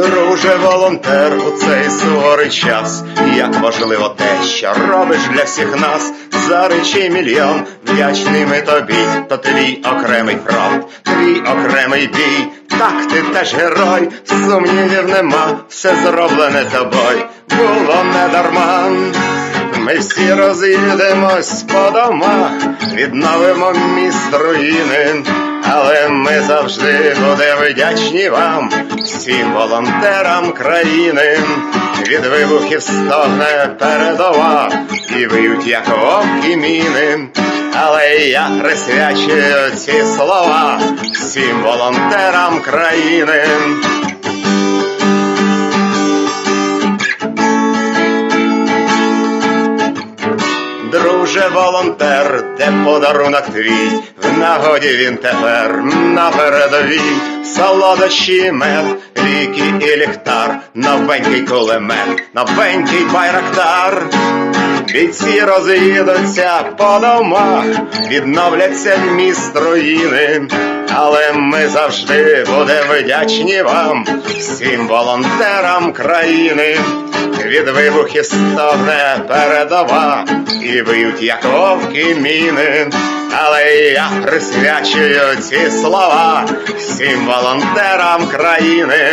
Друже волонтер у цей суворий час, як важливо те, що робиш для всіх нас, за речі мільйон, вдячний ми тобі, то твій окремий фронт, твій окремий бій, так ти теж герой, сумнівів нема, все зроблене тобою, було не дарма. Ми всі роз'їдемось по домах, відновимо міст руїни, але ми завжди будемо вдячні вам, всім волонтерам країни. Від вибухів стогне передова і виють, як вовки міни. Але я присвячую ці слова всім волонтерам країни. Друже волонтер, де подарунок твій, в нагоді він тепер на передовій, солодощі мед, ліки і ліхтар, новенький кулемет, новенький байрактар. Бійці роз'їдуться по домах, відновляться міст руїни, але ми завжди будемо вдячні вам, всім волонтерам країни. Від вибухів стогне передова і виють, як вовки міни. Але я присвячую ці слова всім волонтерам країни.